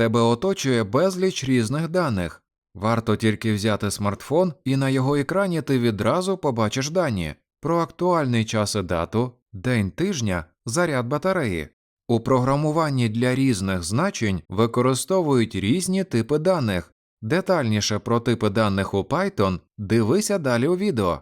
Тебе оточує безліч різних даних. Варто тільки взяти смартфон, і на його екрані ти відразу побачиш дані про актуальний час і дату, день тижня, заряд батареї. У програмуванні для різних значень використовують різні типи даних. Детальніше про типи даних у Python дивися далі у відео.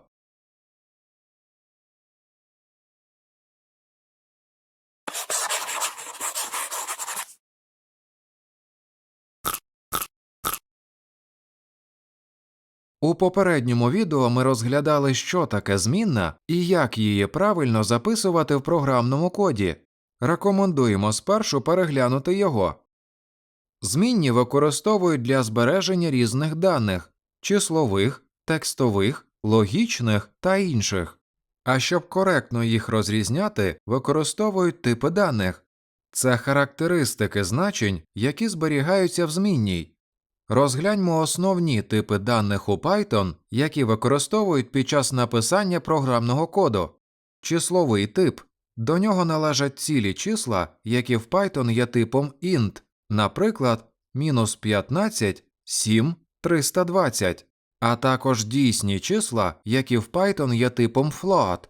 У попередньому відео ми розглядали, що таке змінна і як її правильно записувати в програмному коді. Рекомендуємо спершу переглянути його. Змінні використовують для збереження різних даних числових, текстових, логічних та інших. А щоб коректно їх розрізняти, використовують типи даних це характеристики значень, які зберігаються в змінній. Розгляньмо основні типи даних у Python, які використовують під час написання програмного коду. Числовий тип. До нього належать цілі числа, які в Python є типом int, наприклад, мінус 15, 7, 320, а також дійсні числа, які в Python є типом float.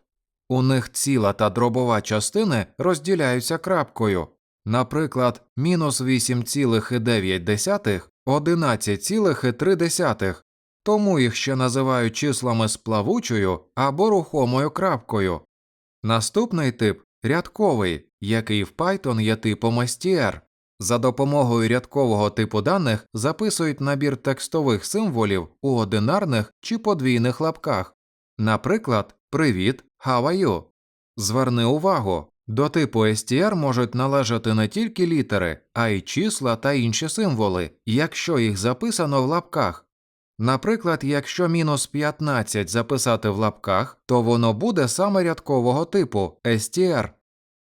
У них ціла та дробова частини розділяються крапкою. Наприклад, мінус 8,9 11,3, тому їх ще називають числами з плавучою або рухомою крапкою. Наступний тип рядковий, який в Python є типом str. За допомогою рядкового типу даних записують набір текстових символів у одинарних чи подвійних лапках. Наприклад, Привіт, how are you? Зверни увагу, до типу str можуть належати не тільки літери, а й числа та інші символи, якщо їх записано в лапках. Наприклад, якщо мінус 15 записати в лапках, то воно буде саме рядкового типу str.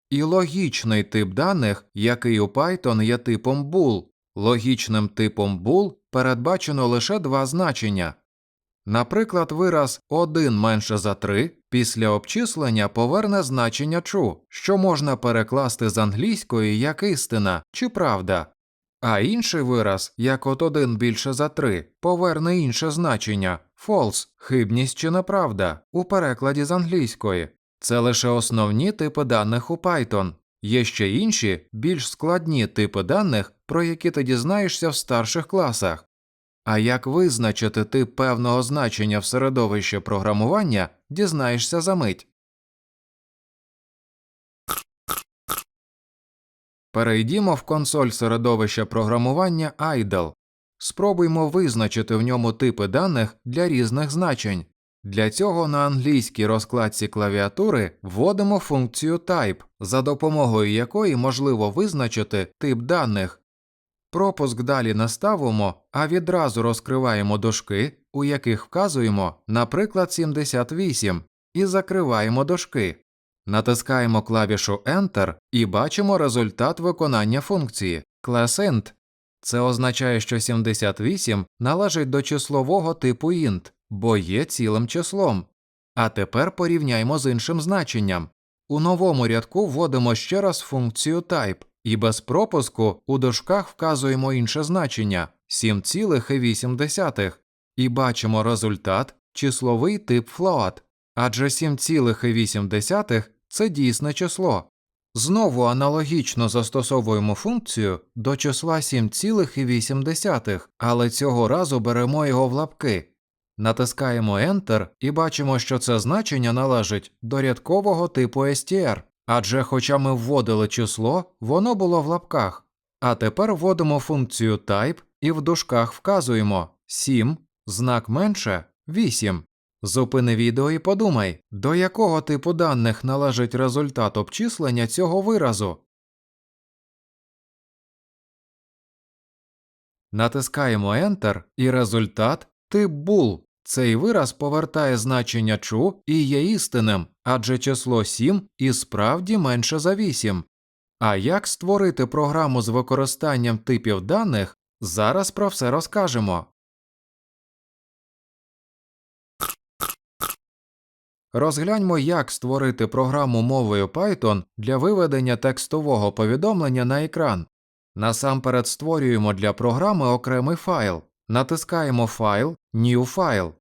І логічний тип даних, який у Python є типом bool. Логічним типом bool передбачено лише два значення. Наприклад, вираз 1 менше за 3 після обчислення поверне значення true, що можна перекласти з англійської як істина чи правда, а інший вираз, як от 1 більше за 3, поверне інше значення false, хибність чи неправда у перекладі з англійської. Це лише основні типи даних у Python. Є ще інші, більш складні типи даних, про які ти дізнаєшся в старших класах. А як визначити тип певного значення в середовищі програмування, дізнаєшся за мить. Перейдімо в консоль середовища програмування IDLE. Спробуймо визначити в ньому типи даних для різних значень. Для цього на англійській розкладці клавіатури вводимо функцію type, за допомогою якої можливо визначити тип даних. Пропуск далі не ставимо, а відразу розкриваємо дужки, у яких вказуємо, наприклад, 78, і закриваємо дужки. Натискаємо клавішу Enter і бачимо результат виконання функції classInt. Це означає, що 78 належить до числового типу int, бо є цілим числом. А тепер порівняймо з іншим значенням. У новому рядку вводимо ще раз функцію type і без пропуску у дужках вказуємо інше значення 7,8 і бачимо результат числовий тип float, адже 7,8 це дійсне число. Знову аналогічно застосовуємо функцію до числа 7,8, але цього разу беремо його в лапки. Натискаємо Enter і бачимо, що це значення належить до рядкового типу str, адже хоча ми вводили число, воно було в лапках. А тепер вводимо функцію type і в дужках вказуємо 7, знак менше 8. Зупини відео і подумай, до якого типу даних належить результат обчислення цього виразу. Натискаємо Enter і результат тип bool. Цей вираз повертає значення true і є істинним, адже число 7 і справді менше за 8. А як створити програму з використанням типів даних, зараз про все розкажемо. Розгляньмо, як створити програму мовою Python для виведення текстового повідомлення на екран. Насамперед створюємо для програми окремий файл, натискаємо Файл, New File.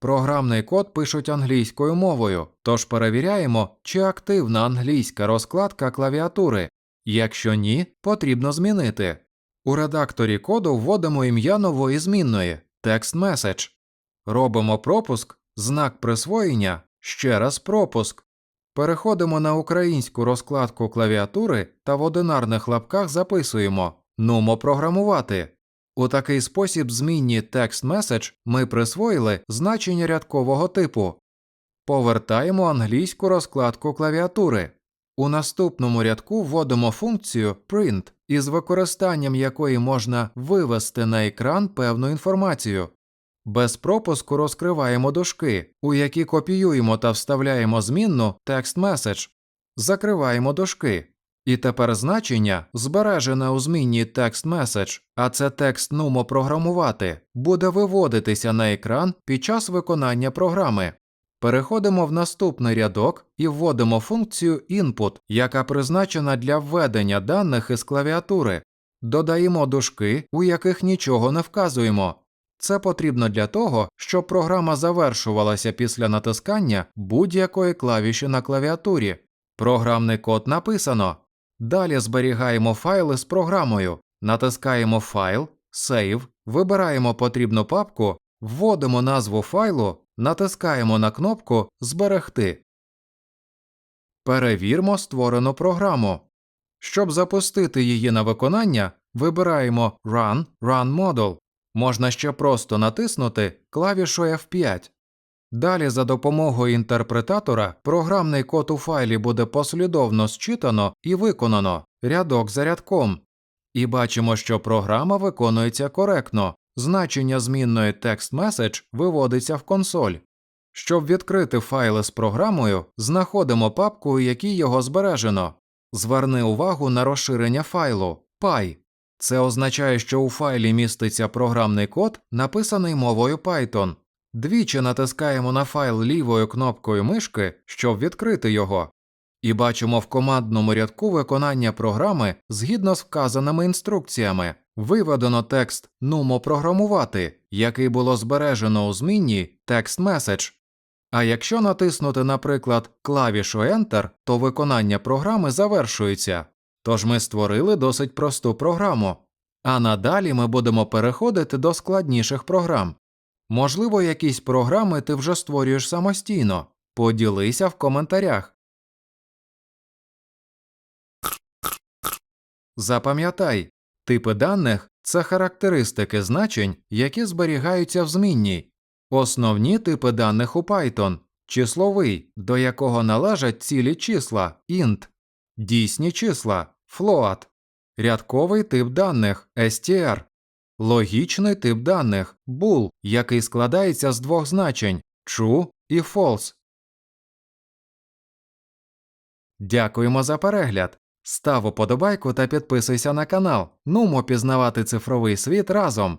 Програмний код пишуть англійською мовою, тож перевіряємо, чи активна англійська розкладка клавіатури. Якщо ні, потрібно змінити. У редакторі коду вводимо ім'я нової змінної text message. Робимо пропуск, знак присвоєння, ще раз пропуск. Переходимо на українську розкладку клавіатури та в одинарних лапках записуємо Нумо програмувати. У такий спосіб змінні text message ми присвоїли значення рядкового типу. Повертаємо англійську розкладку клавіатури. У наступному рядку вводимо функцію print, із використанням якої можна вивести на екран певну інформацію. Без пропуску розкриваємо дужки, у які копіюємо та вставляємо змінну text message. Закриваємо дужки. І тепер значення, збережене у змінній text message, а це текст нумо програмувати, буде виводитися на екран під час виконання програми. Переходимо в наступний рядок і вводимо функцію input, яка призначена для введення даних із клавіатури. Додаємо дужки, у яких нічого не вказуємо. Це потрібно для того, щоб програма завершувалася після натискання будь-якої клавіші на клавіатурі. Програмний код написано. Далі зберігаємо файли з програмою, натискаємо Файл, Save, вибираємо потрібну папку, вводимо назву файлу, натискаємо на кнопку Зберегти. Перевірмо створену програму. Щоб запустити її на виконання, вибираємо Run, Run Model. Можна ще просто натиснути клавішу F5. Далі за допомогою інтерпретатора програмний код у файлі буде послідовно зчитано і виконано рядок за рядком. І бачимо, що програма виконується коректно. Значення змінної text message виводиться в консоль. Щоб відкрити файли з програмою, знаходимо папку, у якій його збережено. Зверни увагу на розширення файлу Py. Це означає, що у файлі міститься програмний код, написаний мовою Python. Двічі натискаємо на файл лівою кнопкою мишки, щоб відкрити його. І бачимо в командному рядку виконання програми згідно з вказаними інструкціями. Виведено текст Нумо програмувати, який було збережено у змінні text message. А якщо натиснути, наприклад, клавішу Enter, то виконання програми завершується. Тож ми створили досить просту програму. А надалі ми будемо переходити до складніших програм. Можливо, якісь програми ти вже створюєш самостійно. Поділися в коментарях. Запам'ятай, типи даних це характеристики значень, які зберігаються в змінній. Основні типи даних у Python числовий, до якого належать цілі числа int, дійсні числа float, рядковий тип даних str, логічний тип даних bool, який складається з двох значень true і false. Дякуємо за перегляд. Став уподобайку та підписуйся на канал. Нумо пізнавати цифровий світ разом.